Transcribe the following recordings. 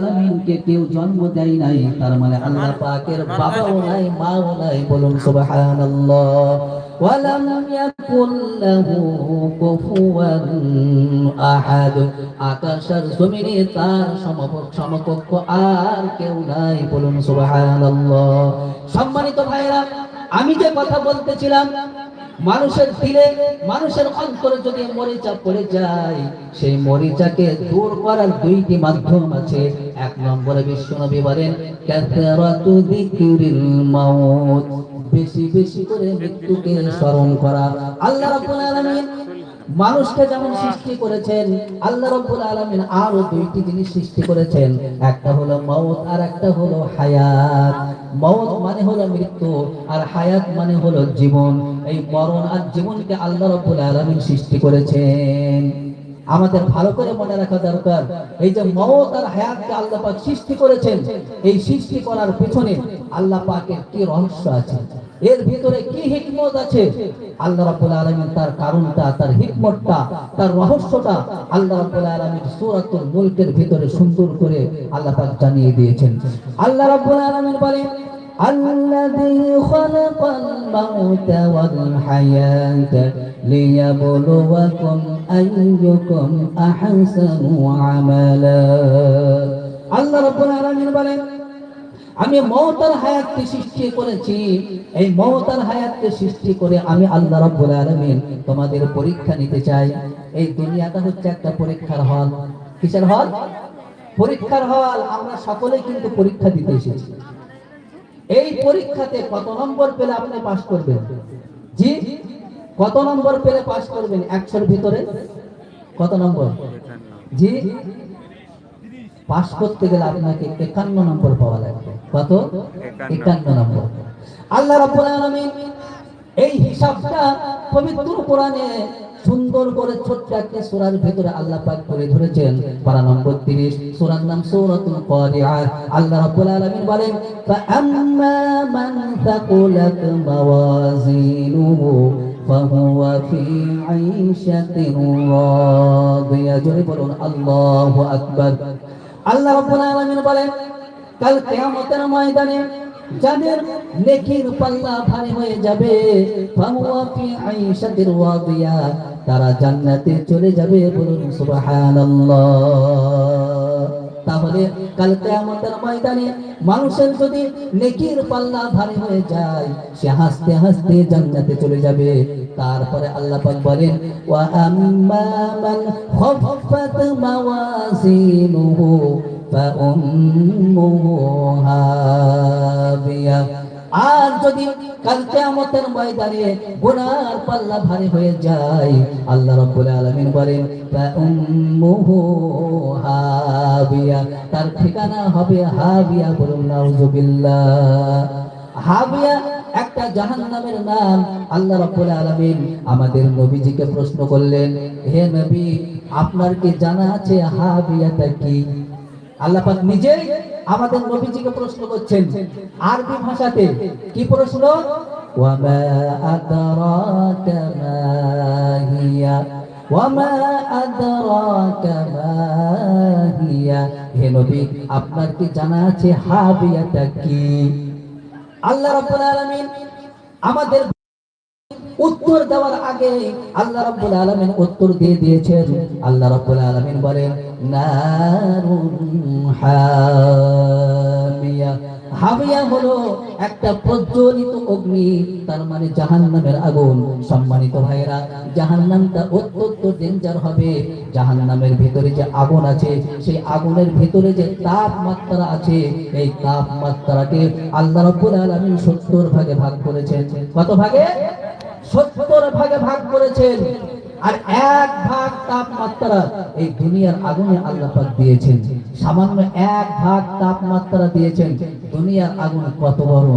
আলামিনকে কেউ জন্ম দেয় নাই তার মানে আল্লাহ পাকের বাবাও নাই মাও নাই বলুন সুবহানাল্লাহ। ওয়ালাম ইয়াকুল লাহু কুফুয়ান আহাদ। আকাশের জমিনে তার সমকক্ষ সমকক্ষ আর কেউ নাই বলুন সুবহানাল্লাহ। সম্মানিত ভাইরা আমি যে কথা বলতেছিলাম মানুষের দিলে, মানুষের অন্তরে যদি মরিচা পড়ে যায়, সেই মরিচাকে দূর করার দুইটি মাধ্যম আছে। এক নম্বরে বিশ্বনবী বলেন, কাসরাতু বেশি বেশি করে মৃত্যুকে স্মরণ করা। আল্লাহ মানুষকে যেমন সৃষ্টি করেছেন, আল্লাহ রব্বুল আলামিন আরও দুইটি জিনিস সৃষ্টি করেছেন। একটা হলো মৌত আর একটা হলো হায়াত। মৌত মানে হলো মৃত্যু, আর হায়াত মানে হলো জীবন। এই মরণ আর জীবনকে আল্লাহ রব্বুল আলামিন সৃষ্টি করেছেন। আমাদের ভালো করে মনে রাখা দরকার। এই যে মৌত আর হায়াতকে আল্লাহ পাক সৃষ্টি করেছেন, এই সৃষ্টি করার পেছনে আল্লাহ পাকের কি রহস্য আছে? এর ভিতরে কি হিকমত আছে? আল্লাহ রাব্বুল আলামিন তার কারণটা, তার হিকমতটা, তার রহস্যটা আল্লাহ রাব্বুল আলামিন সূরাতুল মুলকের ভিতরে সুন্দর করে আল্লাহ পাক জানিয়ে দিয়েছেন। আল্লাহ রাব্বুল আলামিন বলেন الذي خلق الموت والحياة ليبلوكم أيكم أحسن عملا আল্লাহ রাব্বুল আলামিন বলেন আমি মৌতার হায়াতকে সৃষ্টি করেছি এই মৌতার হায়াতকে সৃষ্টি করে আমি আল্লাহ রাব্বুল আলামিন তোমাদের পরীক্ষা নিতে চাই এই দুনিয়াটা হচ্ছে একটা পরীক্ষার হল কিসের হল পরীক্ষার হল আমরা সকলেই কিন্তু পরীক্ষা দিতে এসেছি এই পরীক্ষাতে কত নম্বর পেলে আপনি পাশ করবেন? জি? কত নম্বর পেলে পাশ করবেন? একশোর ভিতরে? কত নম্বর? জি? পাশ করতে গেলে আপনাকে একান্ন নম্বর পাওয়া লাগবে। কত? একান্ন নম্বর। আল্লাহ রাব্বুল আলামিন এই হিসাবটা পবিত্র কোরআনে সুন্দর করে ছোট্ট একটা সূরার ভিতরে আল্লাহ পাক করে ধরেছেন পারা নম্বর 30 সূরার নাম সূরাতুল কারিআ আল্লাহ রাব্বুল আলামিন বলেন ফাআম্মা মান থাকুলাত মাওয়াজিনুহু فهو في عيشة راضية জোরে বলুন আল্লাহু আকবার আল্লাহ রাব্বুল আলামিন বলেন কাল কিয়ামতের ময়দানে যাদের নেকির পাল্লা ভারী হয়ে যাবে ফাহুয়া ফি আইশাতির ওয়াদিয়া তারা জান্নাতে চলে যাবে বলুন সুবহানাল্লাহ। তাহলে কাল কিয়ামতের ময়দানে মানুষের যদি নেকির পাল্লা ভারী হয়ে যায়, সে হাসতে হাসতে জান্নাতে চলে যাবে। তারপরে আল্লাহ পাক বলেন, ওয়া আম্মা মান খাফফাত মাওয়াজিনুহু ফাউম্মুহু ময়দানে গুনার পাল্লা ভারী হয়ে যায়। আল্লাহ রাব্বুল আলামিন বলেন ফাউম্মুহু হাবিয়া। তার ঠিকানা হবে হাবিয়া বলুন হাবিয়া একটা জাহান্নামের নাম আল্লাহ রাব্বুল আলামিন আমাদের নবীজিকে প্রশ্ন করলেন, হে নবী, আপনার কি জানা আছে হাবিয়াটা কি? আল্লাহ পাক নিজেই আমাদের নবীজিকে প্রশ্ন করছেন আরবি ভাষাতে কি প্রশ্ন? ওয়ামা আদরাকা মা হিয়া ওয়ামা আদরাকা মা হিয়া? হে নবী আপনার কি জানা আছে হাবিয়াটা কি? আল্লাহ রাব্বুল আলামিন আমাদের উত্তর দেওয়ার আগে আল্লাহ রাব্বুল আলামিন উত্তর দিয়ে দিয়েছেন। আল্লাহ রাব্বুল আলামিন বলেন, নারুন হামিয়া। হামিয়া হলো একটা প্রজ্বলিত অগ্নি, তার মানে জাহান্নামের আগুন। সম্মানিত ভাইরা জাহান্নামটা অত্যন্ত ডেঞ্জার হবে। জাহান্নামের ভিতরে যে আগুন আছে, সেই আগুনের ভিতরে যে তাপমাত্রা আছে, এই তাপমাত্রাকে আল্লাহ রাব্বুল আলামিন 70 ভাগে ভাগ করেছেন। কত ভাগে? সত্তর ভাগে ভাগ করেছেন। আর এক ভাগ তাপমাত্রা এই দুনিয়ার আগুনে আল্লাহ পাক দিয়েছেন। সামান্য এক ভাগ তাপমাত্রা দিয়েছেন, দুনিয়ার আগুন কত বড়?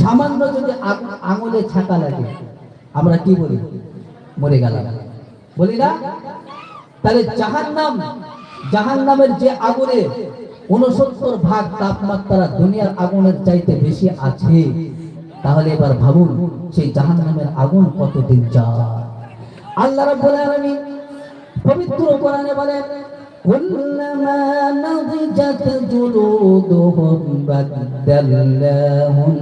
সামান্য যদি আঙুলে ছাকা লাগে, আমরা কি বলি? মরে গেলাম। বলি না? তাহলে জাহান্নাম, জাহান্নামের যে আগুনে উনসত্তর ভাগ তাপমাত্রা দুনিয়ার আগুনের চাইতে বেশি আছে। তাহলে এবার ভাবুন সেই জাহান্নামের আগুন কতদিন যায় আল্লাহ রাব্বুল আলামিন পবিত্র কোরআনে বলেন كلما نضجت جلودهم بدلناهم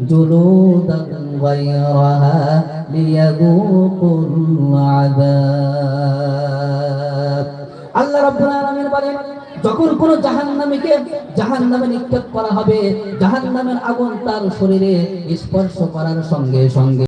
جلودا غيرها ليذوقوا العذاب আল্লাহ রাব্বুল আলামিন বলেন, যখন কোন জাহান্নামীকে জাহান্নামে নিক্ষেপ করা হবে, জাহান্নামের আগুন তার শরীরে স্পর্শ করার সঙ্গে সঙ্গে